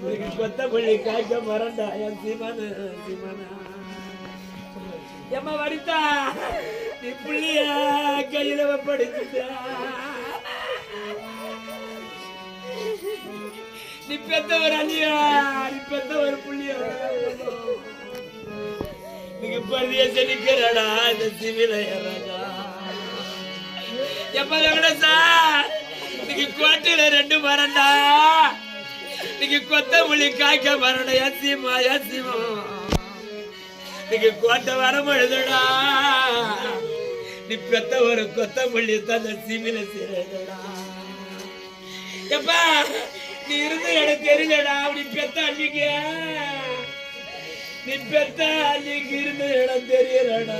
கொத்த புள்ளி காய்க்க மறந்தா என் சீமான சீமான எம்மா வடித்தா நீ புள்ளிய கையில படிச்சுட்ட நீ பெத்தவர் அண்ணியா நீ ஒரு புள்ளியா நீங்க பள்ளிய செடிக்கிறடா இந்த சிவில ராஜா எப்ப கூட சார் நீங்க கோட்டையில ரெண்டு மரண்டா நீங்க கொத்தமல்லி காய்க்க மரணம் யாசிமா யாசிமா நீங்க கோட்டை வரம் எழுதுடா. நீ பெத்த ஒரு கொத்தமல்லி தான் சிமில சேரடா எப்பா நீ இருந்து எனக்கு தெரியலடா அப்படி பெத்த அள்ளிக்க நீ பெத்த அள்ளிக்கு இருந்து இடம் தெரியலடா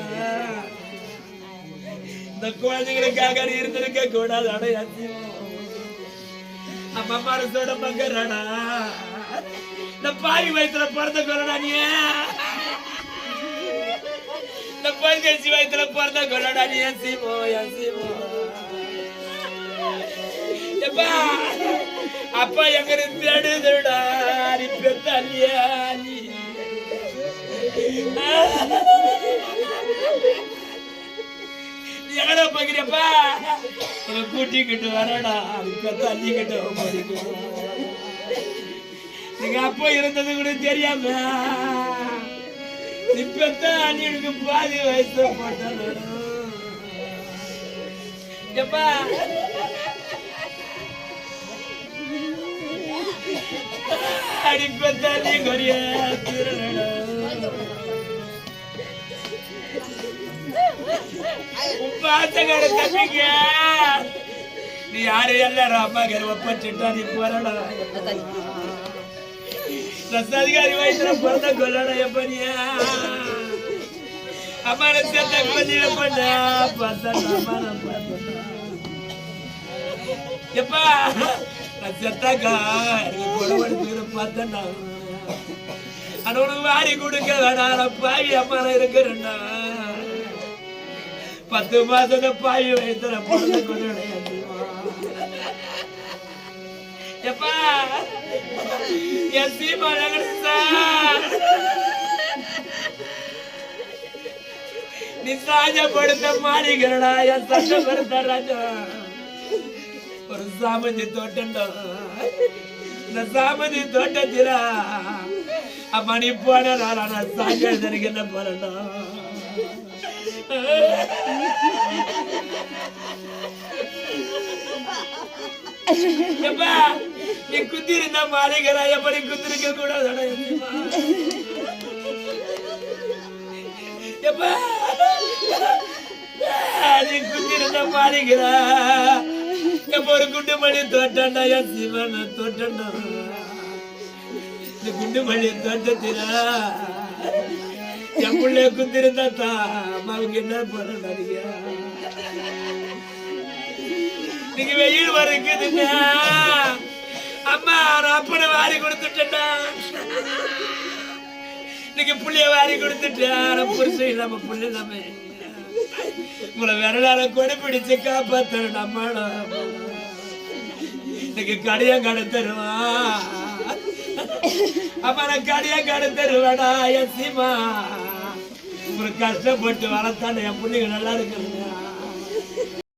இந்த குழந்தைகளுக்காக நீ இருந்திருக்க கூடாது அடையாச்சியும் அம்மா மனசோட பங்கறாடா இந்த பாரி வயசுல பிறந்த கொள்ளடா நீ? இந்த பங்கச்சி வயசுல பிறந்த கொள்ளடா நீ? என் சீமோ என் சீமோ. எப்பா அப்பா எங்க இருந்து தேடுதுடா நீ பெத்த நீ எங்கடா பாக்குறியப்பா உன்னை கூட்டிக்கிட்டு வரடா. இப்ப தள்ளிக்கிட்டு படிக்கணும் நீங்க அப்ப இருந்தது கூட தெரியாம. இப்பத்தான் அண்ணினுக்கு பாதி வயசு போட்டாலும் எப்பா? அடிப்பத்தாலி கொரிய திருநடா கடை தப்பிக்க நீ யாரு? எல்லாரும் அம்மா கரு ஒப்பச்சிட்டா நீ போறடா. ரசாதிகாரி வயசுல பிறந்த கொல்லடா எப்படியா அம்மான சேர்த்த கொஞ்சம் எப்படா பார்த்தா எப்பா? பார்த்தேன்டா ஆனா வாரி கொடுக்க வேணாம் பாவி அம்மா இருக்கிறேன்டா பத்து மாசத்துல பாவி வயசுல பொண்ணு கொண்டு எப்பா? என் சீமா சார். நீ சாஜப்படுத்த மாறிக்கிறடா என் சட்டப்படுத்த ராஜா. ஒரு சாமந்தி தோட்டண்டோ இந்த சாமந்தி தோட்டத்தில அம்மா நீ போன நான் சாஞ்ச என்ன போறேன்டா எப்பா? நீ குத்தி இருந்தா மாறிக்கிறா எப்படி குத்திருக்க கூடாது எப்பா. நீ குத்தி இருந்தா மாறிக்கிறா எப்ப ஒரு குண்டு மணி தோட்டண்டா என் சிவன தோட்டண்டா இந்த குண்டு மணி தோட்டத்தில என் பிள்ளை குத்திருந்தா தான் அம்மாவுக்கு என்ன போறா நீங்க வெயில் வரைக்குதுன்னா அம்மா நான் அப்பனை வாரி கொடுத்துட்டேன்டா. இன்னைக்கு புள்ளிய வாரி கொடுத்துட்டேன். புருஷன் இல்லாம புள்ள இல்லாம. உங்களை விரலால கொடை பிடிச்சு காப்பாத்தணும் நம்ம இன்னைக்கு கடையா கடை தருவா. அம்மா நான் கடையா கடை தருவாடா என் சீமா. ஒரு கஷ்டப்பட்டு வளர்த்தான என் பிள்ளைங்க நல்லா இருக்கிறது